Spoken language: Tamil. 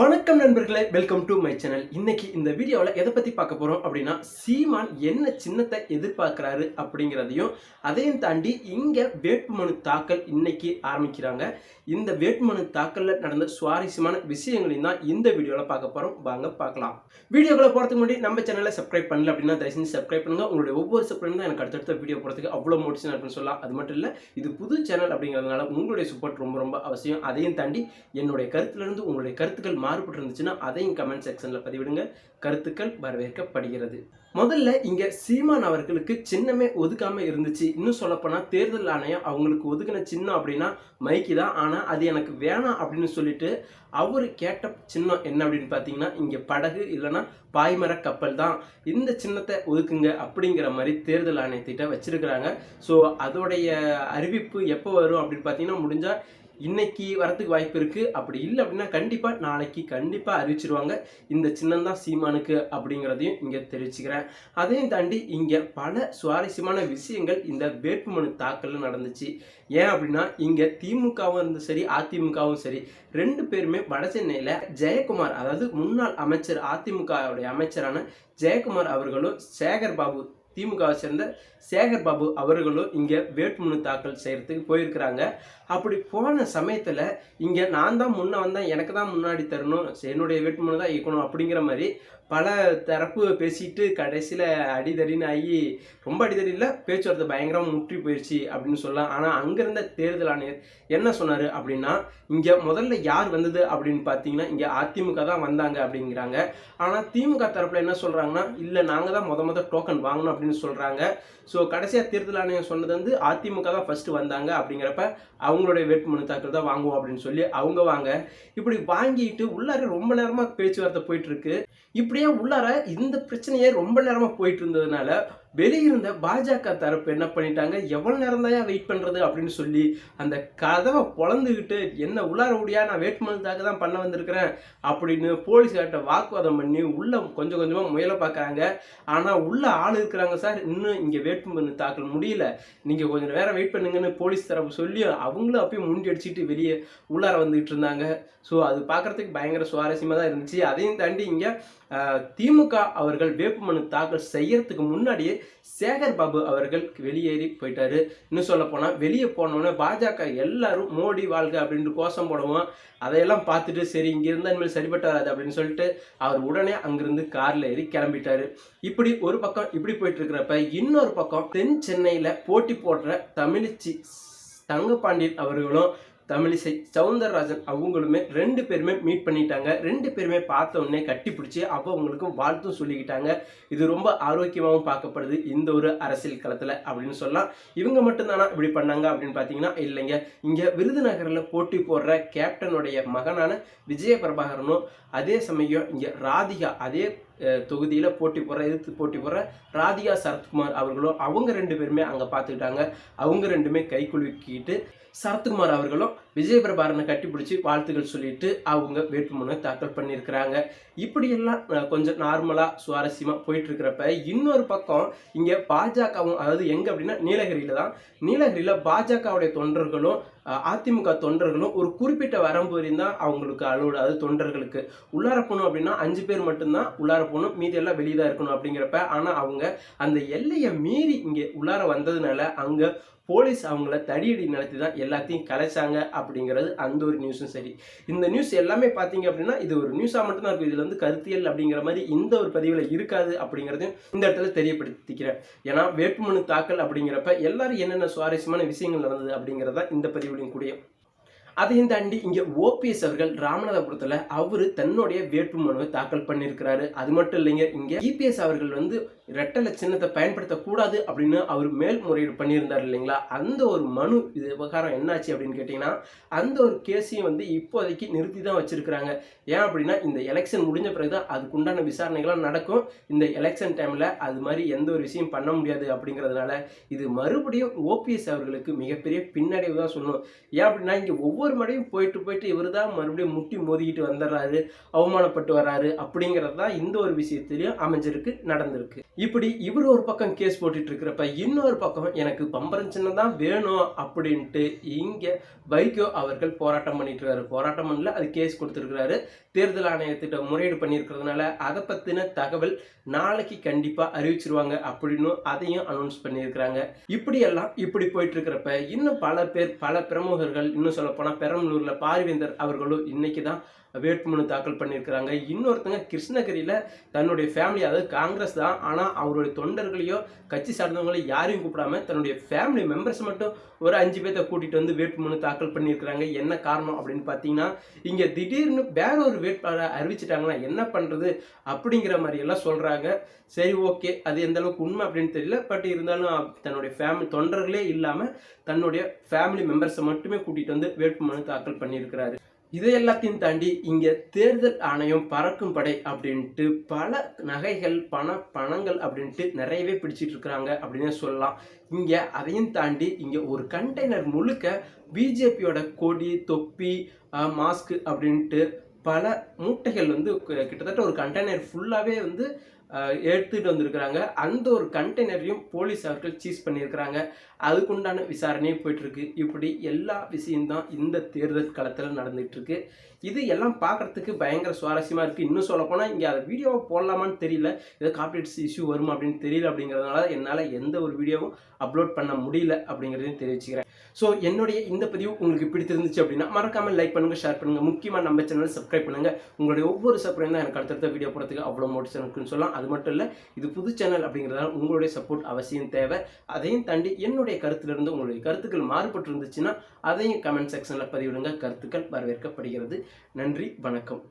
வணக்கம் நண்பர்களே வெல்கம் டு மை சேனல் இன்னைக்கு இந்த வீடியோவில் எதை பற்றி பார்க்க போகிறோம் அப்படின்னா சீமான் என்ன சின்னத்தை எதிர்பார்க்குறாரு அப்படிங்கிறதையும் அதையும் தாண்டி இங்கே வேட்புமனு தாக்கல் இன்னைக்கு ஆரம்பிக்கிறாங்க. இந்த வேட்புமனு தாக்கலில் நடந்த சுவாரஸ்யமான விஷயங்களையும் தான் இந்த வீடியோவில் பார்க்க போகிறோம் வாங்க பார்க்கலாம். வீடியோக்குள்ள போகிறதுக்கு முன்னாடி நம்ம சேனலை சப்ஸ்கிரைப் பண்ணல அப்படின்னா தயவு செஞ்சு சப்ஸ்கிரைப் பண்ணுங்கள் உங்களுடைய ஒவ்வொரு சப்ஸ்கிரைப் தான் எனக்கு அடுத்தடுத்த வீடியோ போகிறதுக்கு அவ்வளோ மோட்டிவேஷன் அப்படின்னு சொல்லலாம். அது மட்டும் இல்லை இது புது சேனல் அப்படிங்கிறதுனால உங்களுடைய சப்போர்ட் ரொம்ப ரொம்ப அவசியம். அதையும் தாண்டி என்னுடைய கருத்துலேருந்து உங்களுடைய கருத்துக்கள் மாறுபட்டு இருந்துச்சுன்னா அதையும் கமெண்ட் செக்ஷனில் பதிவிடுங்க. கருத்துக்கள் வரவேற்கப்படுகிறது. முதல்ல இங்கே சீமான் அவர்களுக்கு சின்னமே ஒதுக்காமல் இருந்துச்சு. இன்னும் சொல்லப்போனால் தேர்தல் ஆணையம் அவங்களுக்கு ஒதுக்கின சின்னம் அப்படின்னா மைக்கு தான். ஆனால் அது எனக்கு வேணாம் அப்படின்னு சொல்லிட்டு அவர் கேட்ட சின்னம் என்ன அப்படின்னு பார்த்தீங்கன்னா இங்கே படகு இல்லைன்னா பாய்மர கப்பல் தான். இந்த சின்னத்தை ஒதுக்குங்க அப்படிங்கிற மாதிரி தேர்தல் ஆணையத்திட்ட வச்சிருக்கிறாங்க. ஸோ அதோடைய அறிவிப்பு எப்போ வரும் அப்படின்னு பார்த்தீங்கன்னா முடிஞ்சால் இன்னைக்கு வரத்துக்கு வாய்ப்பு இருக்கு. அப்படி இல்லை அப்படின்னா கண்டிப்பா நாளைக்கு கண்டிப்பா அறிவிச்சிருவாங்க. இந்த சின்னம் தான் சீமானுக்கு அப்படிங்கிறதையும் இங்க தெரிவிச்சுக்கிறேன். அதையும் தாண்டி இங்க பல சுவாரஸ்யமான விஷயங்கள் இந்த வேட்புமனு தாக்கலில் நடந்துச்சு. ஏன் அப்படின்னா இங்க திமுகவும் இருந்தும் சரி அதிமுகவும் சரி ரெண்டு பேருமே வட சென்னையில ஜெயக்குமார் அதாவது முன்னாள் அமைச்சர் அதிமுகவுடைய அமைச்சரான ஜெயக்குமார் அவர்களும் சேகர் பாபு திமுகவை சேர்ந்த சேகர் பாபு அவர்களும் இங்கே வேட்புமனு தாக்கல் செய்கிறதுக்கு போயிருக்கிறாங்க. அப்படி போன சமயத்தில் இங்கே நான் தான் முன்னே வந்தேன் எனக்கு தான் முன்னாடி தரணும் என்னுடைய வேட்புமனு தான் இயக்கணும் அப்படிங்கிற மாதிரி பல தரப்பு பேசிட்டு கடைசியில் அடிதடின்னு ஆகி ரொம்ப அடிதடி இல்லை பேச்சுவார்த்தை பயங்கரமாக முற்றி போயிடுச்சு அப்படின்னு சொல்லலாம் ஆனால் அங்கேருந்த தேர்தல் ஆணையர் என்ன சொன்னார் அப்படின்னா இங்கே முதல்ல யார் வந்தது அப்படின்னு பார்த்தீங்கன்னா இங்கே அதிமுக தான் வந்தாங்க அப்படிங்கிறாங்க. ஆனால் திமுக தரப்பில் என்ன சொல்கிறாங்கன்னா இல்லை நாங்கள் தான் முத முத டோக்கன் வாங்கணும் அப்படின்னு சொல்கிறாங்க ஸோ கடைசியாக தேர்தல் ஆணையம் சொன்னது வந்து அதிமுக தான் ஃபஸ்ட்டு வந்தாங்க அப்படிங்கிறப்ப அவங்களுடைய வேட்புமனு தாக்கல் தான் வாங்குவோம் அப்படின்னு சொல்லி அவங்க வாங்க. இப்படி வாங்கிட்டு உள்ளார ரொம்ப நேரமாக பேச்சுவார்த்தை போயிட்டு இருக்கு. இப்படியே உள்ளார இந்த பிரச்சனையே ரொம்ப நேரமாக போயிட்டு இருந்ததுனால வெளியிருந்த பாஜக தரப்பு என்ன பண்ணிட்டாங்க? எவ்வளோ நேரம் தான் வெயிட் பண்ணுறது அப்படின்னு சொல்லி அந்த கதவை பொழந்துக்கிட்டு என்ன உள்ளார முடியா நான் வேட்புமனுக்காக தான் பண்ண வந்திருக்கிறேன் அப்படின்னு போலீஸ்கார்ட்ட வாக்குவாதம் பண்ணி உள்ள கொஞ்சம் கொஞ்சமாக முயல பார்க்குறாங்க. ஆனால் உள்ள ஆள் இருக்கிறாங்க சார். இன்னும் இங்கே வேட்புமனு தாக்கல் முடியல. நீங்கள் கொஞ்சம் நேரம் வெயிட் பண்ணுங்கன்னு போலீஸ் தரப்பு சொல்லி அவங்களும் அப்பயும் முண்டி அடிச்சுட்டு வெளியே உள்ளார வந்துகிட்டு இருந்தாங்க. ஸோ அது பார்க்குறதுக்கு பயங்கர சுவாரஸ்யமாக தான் இருந்துச்சு. அதையும் தாண்டி இங்கே திமுக அவர்கள் வேட்புமனு தாக்கல் செய்யறதுக்கு முன்னாடியே சேகர் பாபு அவர்கள் வெளியேறி போயிட்டாரு. இன்னும் சொல்ல போனால் வெளியே போனோடனே பாஜக எல்லாரும் மோடி வாழ்க அப்படின்ட்டு கோஷம் போடுவோம். அதையெல்லாம் பார்த்துட்டு சரி இங்கே இருந்தால் இனிமேல் சரிப்பட்டு வராது அப்படின்னு சொல்லிட்டு அவர் உடனே அங்கிருந்து காரில் ஏறி கிளம்பிட்டாரு. இப்படி ஒரு பக்கம் இப்படி போயிட்டு இருக்கிறப்ப இன்னொரு பக்கம் தென் சென்னையில் போட்டி போடுற தமிழிச்சி தங்கப்பாண்டியன் அவர்களும் தமிழிசை சவுந்தரராஜன் அவங்களுமே ரெண்டு பேருமே மீட் பண்ணிட்டாங்க. ரெண்டு பேருமே பார்த்த உடனே கட்டி பிடிச்சி அப்போ அவங்களுக்கு வாழ்த்தும் சொல்லிக்கிட்டாங்க. இது ரொம்ப ஆரோக்கியமாகவும் பார்க்கப்படுது இந்த ஒரு அரசியல் களத்தில் அப்படின்னு சொல்லலாம். இவங்க மட்டும்தானா இப்படி பண்ணாங்க அப்படின்னு பார்த்தீங்கன்னா இல்லைங்க. இங்கே விருதுநகரில் போட்டி போடுற கேப்டனுடைய மகனான விஜய பிரபாகரனும் அதே சமயம் இங்கே ராதிகா அதே தொகுதியில் போட்டி போடுற எதிர்த்து போட்டி போடுற ராதிகா சரத்குமார் அவர்களும் அவங்க ரெண்டு பேருமே அங்கே பார்த்துக்கிட்டாங்க அவங்க ரெண்டுமே கை குலுக்கிட்டு சரத்குமார் அவர்களும் விஜயபிரபாரனை கட்டிப்பிடிச்சி வாழ்த்துக்கள் சொல்லிட்டு அவங்க வேட்புமனு தாக்கல் பண்ணியிருக்கிறாங்க. இப்படியெல்லாம் கொஞ்சம் நார்மலாக சுவாரஸ்யமாக போயிட்டு இருக்கிறப்ப இன்னொரு பக்கம் இங்கே பாஜகவும் அதாவது எங்கே அப்படின்னா நீலகிரியில் தான். நீலகிரியில் பாஜகவுடைய தொண்டர்களும் அதிமுக தொண்டர்களும் ஒரு குறிப்பிட்ட வரம்பு வரையும் தான் அவங்களுக்கு அலோடு அதாவது தொண்டர்களுக்கு உள்ளார போகணும் அப்படின்னா அஞ்சு பேர் மட்டும்தான் உள்ளார போகணும். மீதி எல்லாம் வெளியே தான் இருக்கணும் அப்படிங்கிறப்ப ஆனால் அவங்க அந்த எல்லையை மீறி இங்கே உள்ளார வந்ததுனால அங்கே போலீஸ் அவங்கள தடியடி நடத்தி தான் எல்லாத்தையும் கலைச்சாங்க அப்படிங்கிறது அந்த ஒரு நியூஸும் சரி. இந்த நியூஸ் எல்லாமே பார்த்தீங்க அப்படின்னா இது ஒரு நியூஸாக மட்டும்தான் இருக்கும். இதில் வந்து கருத்தியல் அப்படிங்கிற மாதிரி இந்த ஒரு பதிவில் இருக்காது அப்படிங்கிறதையும் இந்த இடத்துல தெரியப்படுத்திக்கிறேன். ஏன்னா வேட்புமனு தாக்கல் அப்படிங்கிறப்ப எல்லாரும் என்னென்ன சுவாரஸ்யமான விஷயங்கள் நடந்தது அப்படிங்கிறதா இந்த பதிவுலையும் கூடிய. அதையும் தாண்டி இங்கே ஓபிஎஸ் அவர்கள் ராமநாதபுரத்தில் அவர் தன்னுடைய வேட்பு மனுவை தாக்கல் பண்ணியிருக்கிறாரு. அது மட்டும் இல்லைங்க இங்கே இபிஎஸ் அவர்கள் வந்து ரெட்டலை சின்னத்தை பயன்படுத்தக்கூடாது அப்படின்னு அவர் மேல்முறையீடு பண்ணியிருந்தார் இல்லைங்களா? அந்த ஒரு மனு இது விவகாரம் என்னாச்சு அப்படின்னு கேட்டிங்கன்னா அந்த ஒரு கேஸையும் வந்து இப்போதைக்கு நிறுத்தி தான் வச்சுருக்கிறாங்க. ஏன் அப்படின்னா இந்த எலெக்ஷன் முடிஞ்ச பிறகு தான் அதுக்குண்டான விசாரணைகள்லாம் நடக்கும். இந்த எலெக்ஷன் டைமில் அது மாதிரி எந்த ஒரு விஷயம் பண்ண முடியாது அப்படிங்கிறதுனால இது மறுபடியும் ஓபிஎஸ் அவர்களுக்கு மிகப்பெரிய பின்னடைவு தான் சொல்லணும். ஏன் அப்படின்னா இங்கே ஒவ்வொரு ஒவ்வொரு முறையும் போயிட்டு போயிட்டு இவர் தான் மறுபடியும் முட்டி மோதிக்கிட்டு வந்துடுறாரு அவமானப்பட்டு வர்றாரு அப்படிங்கிறது தான் இந்த ஒரு விஷயத்திலையும் அமைஞ்சிருக்கு நடந்திருக்கு. இப்படி இவர் ஒரு பக்கம் கேஸ் போட்டுட்டு இருக்கிறப்ப இன்னொரு பக்கம் எனக்கு பம்பரம் சின்னம் தான் வேணும் அப்படின்ட்டு இங்கே வைகோ அவர்கள் போராட்டம் பண்ணிட்டு இருக்காரு போராட்டம் பண்ணல அது கேஸ் கொடுத்துருக்கிறாரு. தேர்தல் ஆணையத்திட்ட முறையீடு பண்ணியிருக்கிறதுனால அதை பற்றின தகவல் நாளைக்கு கண்டிப்பாக அறிவிச்சிருவாங்க அப்படின்னு அதையும் அனௌன்ஸ் பண்ணியிருக்கிறாங்க. இப்படியெல்லாம் இப்படி போயிட்டு இருக்கிறப்ப இன்னும் பல பேர் பல பிரமுகர்கள் இன்னும் சொல்ல பெரம்பலூர்ல பாரிவேந்தர் அவர்களும் இன்னைக்கு தான் வேட்புமனு தாக்கல் பண்ணியிருக்கிறாங்க. இன்னொருத்தங்க கிருஷ்ணகிரியில் தன்னுடைய ஃபேமிலி அதாவது காங்கிரஸ் தான். ஆனால் அவருடைய தொண்டர்களையோ கட்சி சார்ந்தவங்களோ யாரையும் கூப்பிடாம தன்னுடைய ஃபேமிலி மெம்பர்ஸ் மட்டும் ஒரு அஞ்சு பேர்த்த கூட்டிகிட்டு வந்து வேட்புமனு தாக்கல் பண்ணியிருக்கிறாங்க. என்ன காரணம் அப்படின்னு பார்த்தீங்கன்னா இங்கே திடீர்னு வேற ஒரு வேட்பாளரை அறிவிச்சிட்டாங்கன்னா என்ன பண்ணுறது அப்படிங்கிற மாதிரி எல்லாம் சரி ஓகே அது எந்த அளவுக்கு உண்மை அப்படின்னு தெரியல. பட் இருந்தாலும் தன்னுடைய ஃபேமிலி தொண்டர்களே இல்லாமல் தன்னுடைய ஃபேமிலி மெம்பர்ஸை மட்டுமே கூட்டிகிட்டு வந்து வேட்புமனு தாக்கல் பண்ணியிருக்கிறாரு. இதை எல்லாத்தையும் தாண்டி இங்க தேர்தல் ஆணையம் பறக்கும் படை அப்படின்ட்டு பல நகைகள் பண பணங்கள் அப்படின்ட்டு நிறையவே பிடிச்சிட்டு இருக்கிறாங்க அப்படின்னு சொல்லலாம். இங்க அதையும் தாண்டி இங்க ஒரு கண்டெய்னர் முழுக்க பிஜேபியோட கொடி தொப்பி மாஸ்க் அப்படின்ட்டு பல மூட்டைகள் வந்து கிட்டத்தட்ட ஒரு கண்டெய்னர் ஃபுல்லாகவே வந்து எடுத்துகிட்டு எடுத்துட்டு வந்திருக்கிறாங்க. அந்த ஒரு கண்டெய்னரையும் போலீஸ் அவர்கள் சீஸ் பண்ணியிருக்கிறாங்க. அதுக்குண்டான விசாரணையும் போயிட்டுருக்கு. இப்படி எல்லா விஷயம்தான் இந்த தேர்தல் களத்தில் நடந்துகிட்ருக்கு இது எல்லாம் பார்க்கறதுக்கு பயங்கர சுவாரஸ்யமாக இருக்குது இன்னும் சொல்லப்போனால் இங்கே அதை வீடியோவை போடலாமான்னு தெரியல. ஏதோ காப்பிரைட்ஸ் இஷ்யூ வருமா அப்படின்னு தெரியல அப்படிங்கிறதுனால என்னால் எந்த ஒரு வீடியோவும் அப்லோட் பண்ண முடியல அப்படிங்கிறதையும் தெரிவிச்சுக்கிறேன். ஸோ என்னுடைய இந்த பதிவு உங்களுக்கு பிடித்திருந்துச்சு அப்படின்னா மறக்காமல் லைக் பண்ணுங்கள் ஷேர் பண்ணுங்க. முக்கியமாக நம்ம சேனல் சப்ஸ்கிரைப் பண்ணுங்கள் உங்களுடைய ஒவ்வொரு சப்ஸ்கிரைப் தான் எனக்கு அடுத்தடுத்த வீடியோ போடுறதுக்கு அவ்வளோ மோட்டிவேஷன் இருக்குன்னு சொல்லலாம். அது மட்டும் இல்லை இது புது சேனல் அப்படிங்கிறதால உங்களுடைய சப்போர்ட் அவசியம் தேவை. அதையும் தாண்டி என்னுடைய கருத்திலிருந்து உங்களுடைய கருத்துக்கள் மாறுபட்டு இருந்துச்சுன்னா அதையும் கமெண்ட் செக்ஷனில் பதிவிடுங்க. கருத்துக்கள் வரவேற்கப்படுகிறது. நன்றி வணக்கம்.